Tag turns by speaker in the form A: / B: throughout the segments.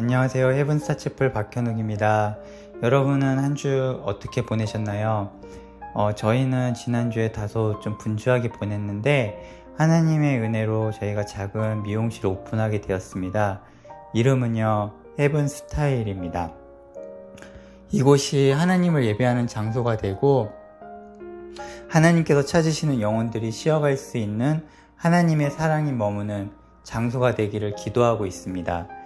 A: 안녕하세요. 헤븐스타 채플 박현욱입니다. 여러분은 한 주 어떻게 보내셨나요? 어, 저희는 지난주에 다소 좀 분주하게 보냈는데 하나님의 은혜로 저희가 작은 미용실 오픈하게 되었습니다. 이름은요, 헤븐 스타일입니다. 이곳이 하나님을 예배하는 장소가 되고 하나님께서 찾으시는 영혼들이 쉬어갈 수 있는 하나님의 사랑이 머무는 장소가 되기를 기도하고 있습니다.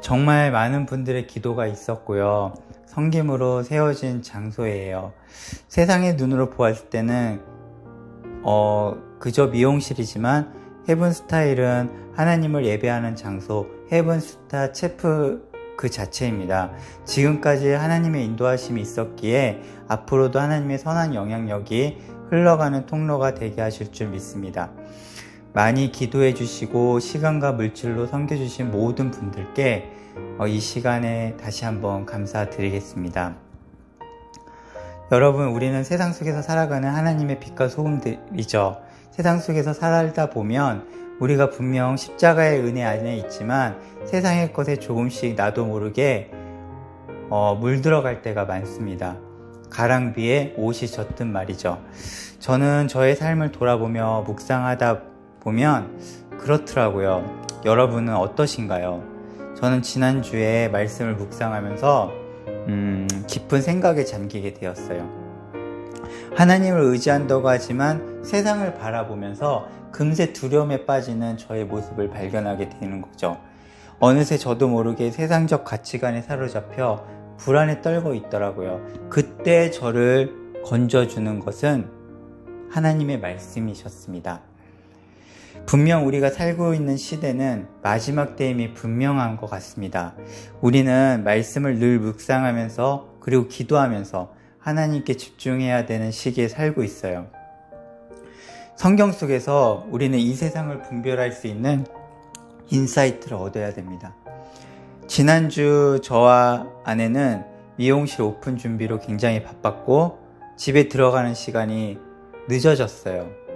A: 정말 많은 분들의 기도가 있었고요. 성김으로 세워진 장소예요. 세상의 눈으로 보았을 때는 어, 그저 미용실이지만 헤븐 스타일은 하나님을 예배하는 장소, 헤븐 스타 체프 그 자체입니다. 지금까지 하나님의 인도하심이 있었기에 앞으로도 하나님의 선한 영향력이 흘러가는 통로가 되게 하실 줄 믿습니다. 많이 기도해 주시고 시간과 물질로 섬겨 주신 모든 분들께 어, 이 시간에 다시 한번 감사드리겠습니다. 여러분, 우리는 세상 속에서 살아가는 하나님의 빛과 소금들이죠. 세상 속에서 살다 보면 우리가 분명 십자가의 은혜 안에 있지만 세상의 것에 조금씩 나도 모르게 어, 물들어갈 때가 많습니다. 가랑비에 옷이 젖든 말이죠. 저는 저의 삶을 돌아보며 묵상하다 보면 그렇더라고요. 여러분은 어떠신가요? 저는 지난주에 말씀을 묵상하면서 음, 깊은 생각에 잠기게 되었어요. 하나님을 의지한다고 하지만 세상을 바라보면서 금세 두려움에 빠지는 저의 모습을 발견하게 되는 거죠. 어느새 저도 모르게 세상적 가치관에 사로잡혀 불안에 떨고 있더라고요. 그때 저를 건져주는 것은 하나님의 말씀이셨습니다. 분명 우리가 살고 있는 시대는 마지막 때임이 분명한 것 같습니다. 우리는 말씀을 늘 묵상하면서 그리고 기도하면서 하나님께 집중해야 되는 시기에 살고 있어요. 성경 속에서 우리는 이 세상을 분별할 수 있는 인사이트를 얻어야 됩니다. 지난주 저와 아내는 미용실 오픈 준비로 굉장히 바빴고 집에 들어가는 시간이 늦어졌어요.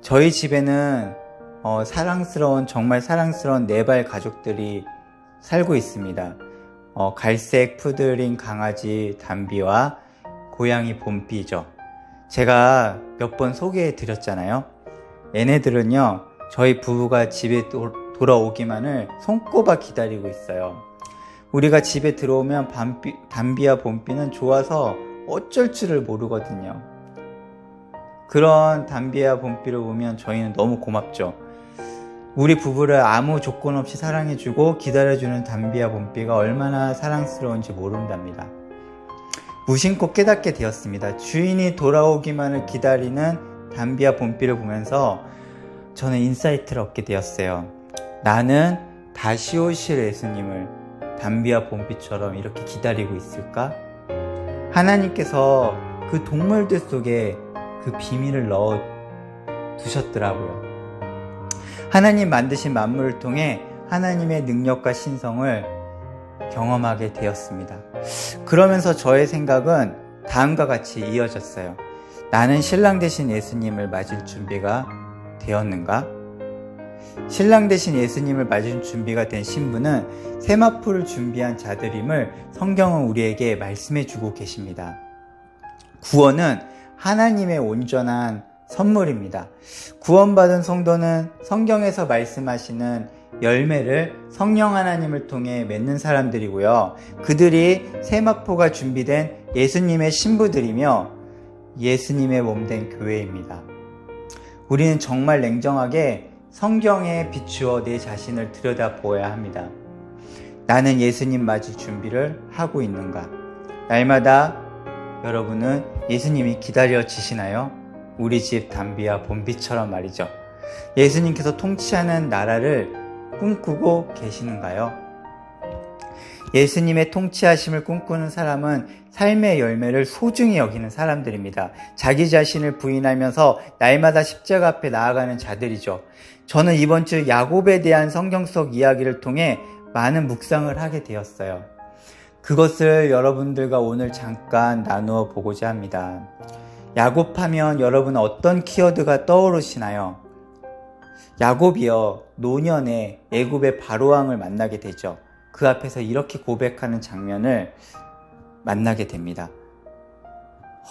A: 저희 집에는 어, 사랑스러운 정말 사랑스러운 네 발 가족들이 살고 있습니다. 어, 갈색 푸들인 강아지 담비와 고양이 봄비죠. 제가 몇 번 소개해 드렸잖아요. 얘네들은요, 저희 부부가 집에 도, 돌아오기만을 손꼽아 기다리고 있어요. 우리가 집에 들어오면 밤비, 담비와 봄비는 좋아서 어쩔 줄을 모르거든요. 그런 담비와 봄비를 보면 저희는 너무 고맙죠. 우리 부부를 아무 조건 없이 사랑해주고 기다려주는 담비와 봄비가 얼마나 사랑스러운지 모른답니다. 무심코 깨닫게 되었습니다. 주인이 돌아오기만을 기다리는 담비와 봄비를 보면서 저는 인사이트를 얻게 되었어요. 나는 다시 오실 예수님을 담비와 봄비처럼 이렇게 기다리고 있을까? 하나님께서 그 동물들 속에 그 비밀을 넣어 두셨더라고요. 하나님 만드신 만물을 통해 하나님의 능력과 신성을 경험하게 되었습니다. 그러면서 저의 생각은 다음과 같이 이어졌어요. 나는 신랑 대신 예수님을 맞을 준비가 되었는가? 신랑 대신 예수님을 맞을 준비가 된 신부는 세마포를 준비한 자들임을 성경은 우리에게 말씀해 주고 계십니다. 구원은 하나님의 온전한 선물입니다. 구원받은 성도는 성경에서 말씀하시는 열매를 성령 하나님을 통해 맺는 사람들이고요. 그들이 세마포가 준비된 예수님의 신부들이며 예수님의 몸된 교회입니다. 우리는 정말 냉정하게 성경에 비추어 내 자신을 들여다보아야 합니다. 나는 예수님 맞을 준비를 하고 있는가? 날마다 여러분은 예수님이 기다려지시나요? 우리 집 담비와 봄비처럼 말이죠. 예수님께서 통치하는 나라를 꿈꾸고 계시는가요? 예수님의 통치하심을 꿈꾸는 사람은 삶의 열매를 소중히 여기는 사람들입니다. 자기 자신을 부인하면서 날마다 십자가 앞에 나아가는 자들이죠. 저는 이번 주 야곱에 대한 성경 속 이야기를 통해 많은 묵상을 하게 되었어요. 그것을 여러분들과 오늘 잠깐 나누어 보고자 합니다. 야곱 하면 여러분 어떤 키워드가 떠오르시나요? 야곱이요 노년에 애굽의 바로왕을 만나게 되죠. 그 앞에서 이렇게 고백하는 장면을 만나게 됩니다.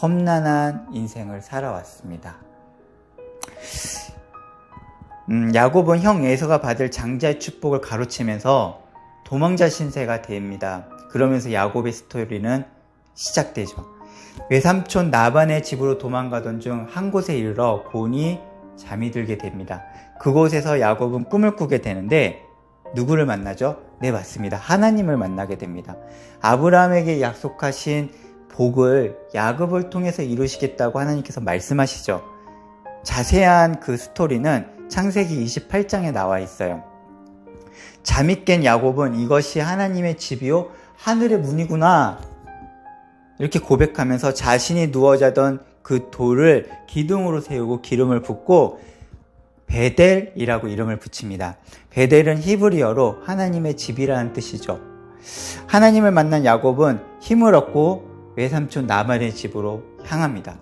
A: 험난한 인생을 살아왔습니다. 음, 야곱은 형 에서가 받을 장자의 축복을 가로채면서 도망자 신세가 됩니다. 그러면서 야곱의 스토리는 시작되죠. 외삼촌 나반의 집으로 도망가던 중 한 곳에 이르러 곤히 잠이 들게 됩니다. 그곳에서 야곱은 꿈을 꾸게 되는데 누구를 만나죠? 네, 맞습니다. 하나님을 만나게 됩니다. 아브라함에게 약속하신 복을 야곱을 통해서 이루시겠다고 하나님께서 말씀하시죠. 자세한 그 스토리는 창세기 28장에 나와 있어요. 잠이 깬 야곱은 이것이 하나님의 집이요 하늘의 문이구나 이렇게 고백하면서 자신이 누워 자던 그 돌을 기둥으로 세우고 기름을 붓고 베델이라고 이름을 붙입니다. 베델은 히브리어로 하나님의 집이라는 뜻이죠. 하나님을 만난 야곱은 힘을 얻고 외삼촌 나반의 집으로 향합니다.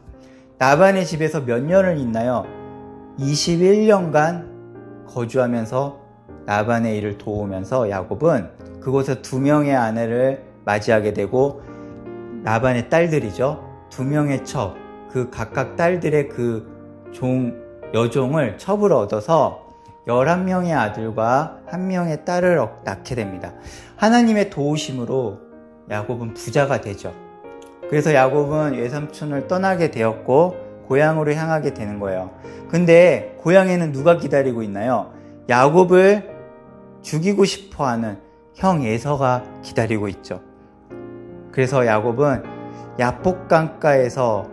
A: 나반의 집에서 몇 년을 있나요? 21년간 거주하면서 나반의 일을 도우면서 야곱은 그곳에 두 명의 아내를 맞이하게 되고 나반의 딸들이죠. 두 명의 첩, 그 각각 딸들의 그 종, 여종을 첩으로 얻어서 11명의 아들과 한 명의 딸을 낳게 됩니다. 하나님의 도우심으로 야곱은 부자가 되죠. 그래서 야곱은 외삼촌을 떠나게 되었고 고향으로 향하게 되는 거예요. 근데 고향에는 누가 기다리고 있나요? 야곱을 죽이고 싶어 하는 형 에서가 기다리고 있죠. 그래서 야곱은 야복강가에서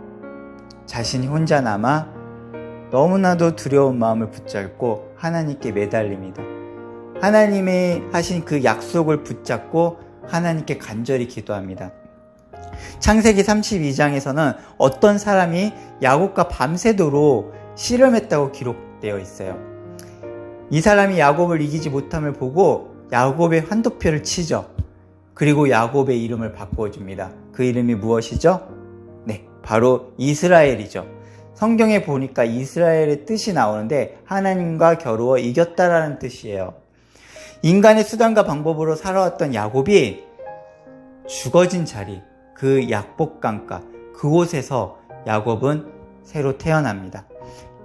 A: 자신이 혼자 남아 너무나도 두려운 마음을 붙잡고 하나님께 매달립니다. 하나님이 하신 그 약속을 붙잡고 하나님께 간절히 기도합니다. 창세기 32장에서는 어떤 사람이 야곱과 밤새도록 씨름했다고 기록되어 있어요. 이 사람이 야곱을 이기지 못함을 보고 야곱의 환도표를 치죠. 그리고 야곱의 이름을 바꿔줍니다. 그 이름이 무엇이죠? 네, 바로 이스라엘이죠. 성경에 보니까 이스라엘의 뜻이 나오는데 하나님과 겨루어 이겼다라는 뜻이에요. 인간의 수단과 방법으로 살아왔던 야곱이 죽어진 자리, 그 약복강가, 그곳에서 야곱은 새로 태어납니다.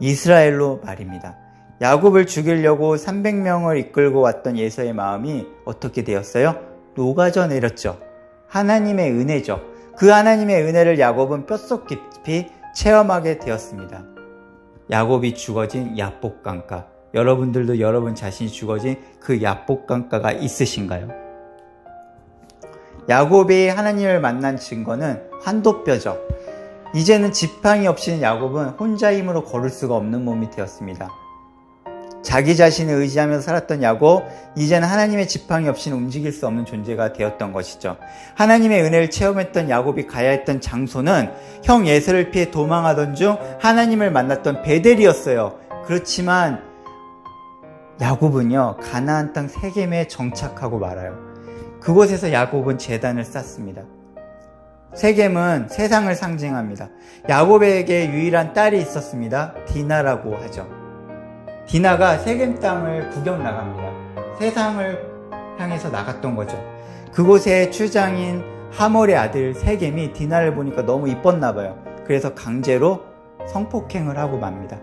A: 이스라엘로 말입니다. 야곱을 죽이려고 300명을 이끌고 왔던 예서의 마음이 어떻게 되었어요? 녹아져 내렸죠. 하나님의 은혜죠. 그 하나님의 은혜를 야곱은 뼛속 깊이 체험하게 되었습니다. 야곱이 죽어진 야복강가. 여러분들도 여러분 자신이 죽어진 그 야복강가가 있으신가요? 야곱이 하나님을 만난 증거는 한도뼈죠. 이제는 지팡이 없이는 야곱은 혼자 힘으로 걸을 수가 없는 몸이 되었습니다. 자기 자신을 의지하면서 살았던 야곱, 이제는 하나님의 지팡이 없이는 움직일 수 없는 존재가 되었던 것이죠. 하나님의 은혜를 체험했던 야곱이 가야 했던 장소는 형 예세를 피해 도망하던 중 하나님을 만났던 베델이었어요. 그렇지만 야곱은요, 가나안 땅 세겜에 정착하고 말아요. 그곳에서 야곱은 재단을 쌓습니다. 세겜은 세상을 상징합니다. 야곱에게 유일한 딸이 있었습니다. 디나라고 하죠. 디나가 세겜 땅을 구경 나갑니다. 세상을 향해서 나갔던 거죠. 그곳에 추장인 하몰의 아들 세겜이 디나를 보니까 너무 이뻤나 봐요. 그래서 강제로 성폭행을 하고 맙니다.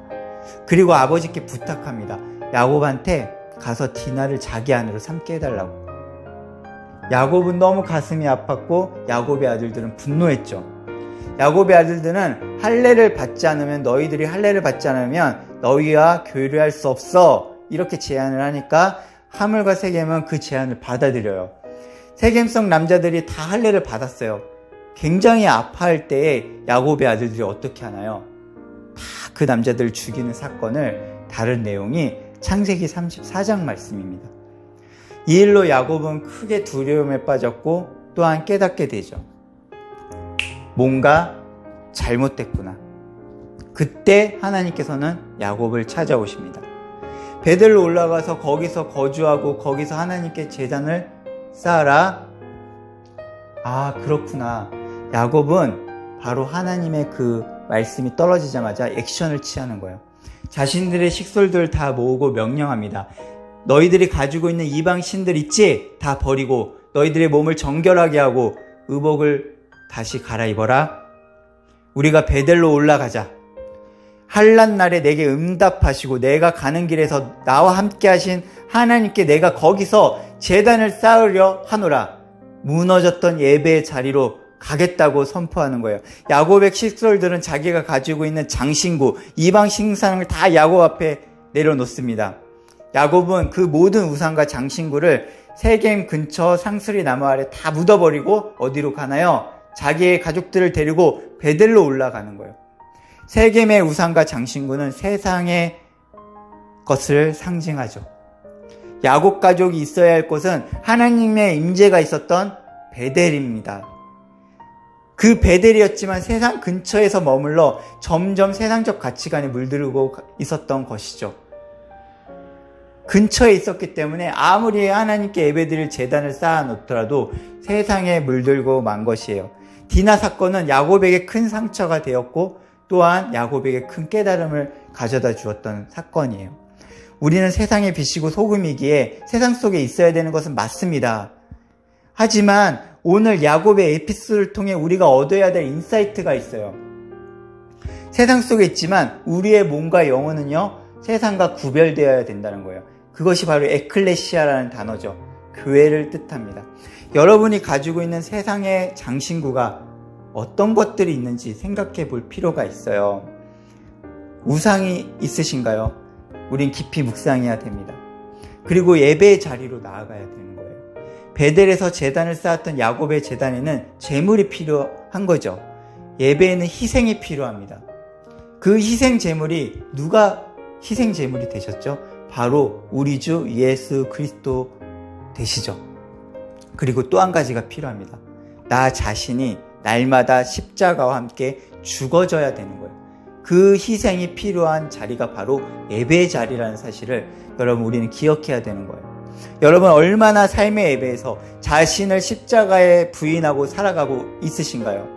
A: 그리고 아버지께 부탁합니다. 야곱한테 가서 디나를 자기 아내로 삼게 해달라고. 야곱은 너무 가슴이 아팠고 야곱의 아들들은 분노했죠. 야곱의 아들들은 할례를 받지 않으면 너희들이 할례를 받지 않으면 너희와 교류할 수 없어. 이렇게 제안을 하니까 하물과 세겜은 그 제안을 받아들여요. 세겜성 남자들이 다 할례를 받았어요. 굉장히 아파할 때에 야곱의 아들들이 어떻게 하나요? 다 그 남자들을 죽이는 사건을 다른 내용이 창세기 34장 말씀입니다. 이 일로 야곱은 크게 두려움에 빠졌고 또한 깨닫게 되죠. 뭔가 잘못됐구나. 그때 하나님께서는 야곱을 찾아오십니다. 베들로 올라가서 거기서 거주하고 거기서 하나님께 재단을 쌓아라. 아, 그렇구나. 야곱은 바로 하나님의 그 말씀이 떨어지자마자 액션을 취하는 거예요. 자신들의 식솔들 다 모으고 명령합니다. 너희들이 가지고 있는 이방 신들 있지? 다 버리고 너희들의 몸을 정결하게 하고 의복을 다시 갈아입어라. 우리가 베델로 올라가자. 한란 날에 내게 응답하시고 내가 가는 길에서 나와 함께 하신 하나님께 내가 거기서 재단을 쌓으려 하노라. 무너졌던 예배의 자리로 가겠다고 선포하는 거예요. 야곱의 식솔들은 자기가 가지고 있는 장신구, 이방 신상을 다 야곱 앞에 내려놓습니다. 야곱은 그 모든 우상과 장신구를 세겜 근처 상수리 나무 아래 다 묻어버리고 어디로 가나요? 자기의 가족들을 데리고 베델로 올라가는 거예요. 세겜의 우상과 장신구는 세상의 것을 상징하죠. 야곱 가족이 있어야 할 곳은 하나님의 임재가 있었던 베델입니다. 그 베델이었지만 세상 근처에서 머물러 점점 세상적 가치관에 물들고 있었던 것이죠. 근처에 있었기 때문에 아무리 하나님께 예배드릴 재단을 쌓아 놓더라도 세상에 물들고 만 것이에요. 디나 사건은 야곱에게 큰 상처가 되었고 또한 야곱에게 큰 깨달음을 가져다 주었던 사건이에요. 우리는 세상의 빛이고 소금이기에 세상 속에 있어야 되는 것은 맞습니다. 하지만 오늘 야곱의 에피소드를 통해 우리가 얻어야 될 인사이트가 있어요. 세상 속에 있지만 우리의 몸과 영혼은요, 세상과 구별되어야 된다는 거예요. 그것이 바로 에클레시아라는 단어죠. 교회를 뜻합니다. 여러분이 가지고 있는 세상의 장신구가 어떤 것들이 있는지 생각해 볼 필요가 있어요. 우상이 있으신가요? 우린 깊이 묵상해야 됩니다. 그리고 예배의 자리로 나아가야 되는 거예요. 베델에서 재단을 쌓았던 야곱의 재단에는 재물이 필요한 거죠. 예배에는 희생이 필요합니다. 그 희생 재물이 누가 희생 재물이 되셨죠? 바로 우리 주 예수 그리스도 되시죠. 그리고 또 한 가지가 필요합니다. 나 자신이 날마다 십자가와 함께 죽어져야 되는 거예요. 그 희생이 필요한 자리가 바로 예배의 자리라는 사실을 여러분 우리는 기억해야 되는 거예요. 여러분 얼마나 삶의 예배에서 자신을 십자가에 부인하고 살아가고 있으신가요?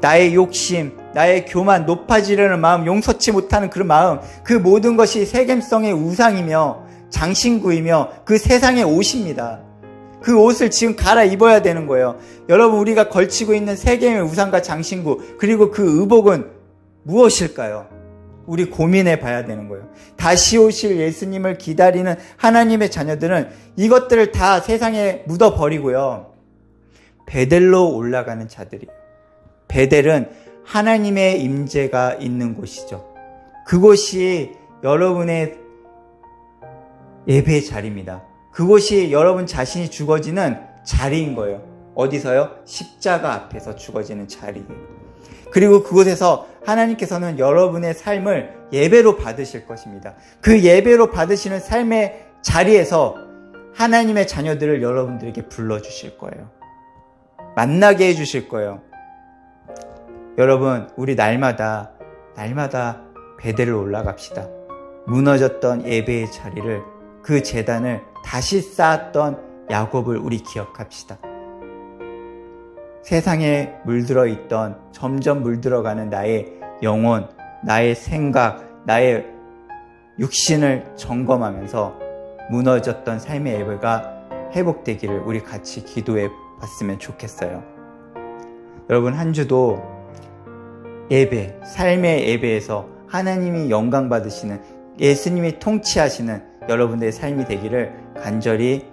A: 나의 욕심, 나의 교만, 높아지려는 마음, 용서치 못하는 그 마음, 그 모든 것이 세겜성의 우상이며 장신구이며 그 세상의 옷입니다. 그 옷을 지금 갈아입어야 되는 거예요. 여러분 우리가 걸치고 있는 세겜의 우상과 장신구 그리고 그 의복은 무엇일까요? 우리 고민해 봐야 되는 거예요. 다시 오실 예수님을 기다리는 하나님의 자녀들은 이것들을 다 세상에 묻어 버리고요. 베델로 올라가는 자들이에요. 베델은 하나님의 임재가 있는 곳이죠. 그곳이 여러분의 예배의 자리입니다. 그곳이 여러분 자신이 죽어지는 자리인 거예요. 어디서요? 십자가 앞에서 죽어지는 자리예요. 그리고 그곳에서 하나님께서는 여러분의 삶을 예배로 받으실 것입니다. 그 예배로 받으시는 삶의 자리에서 하나님의 자녀들을 여러분들에게 불러주실 거예요. 만나게 해주실 거예요. 여러분, 우리 날마다, 날마다 베델로 올라갑시다. 무너졌던 예배의 자리를, 그 재단을 다시 쌓았던 야곱을 우리 기억합시다. 세상에 물들어 있던 점점 물들어가는 나의 영혼, 나의 생각, 나의 육신을 점검하면서 무너졌던 삶의 예배가 회복되기를 우리 같이 기도해 봤으면 좋겠어요. 여러분 한 주도 예배, 삶의 예배에서 하나님이 영광 받으시는 예수님이 통치하시는 여러분들의 삶이 되기를 간절히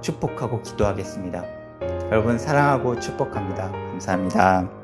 A: 축복하고 기도하겠습니다. 여러분 사랑하고 축복합니다. 감사합니다.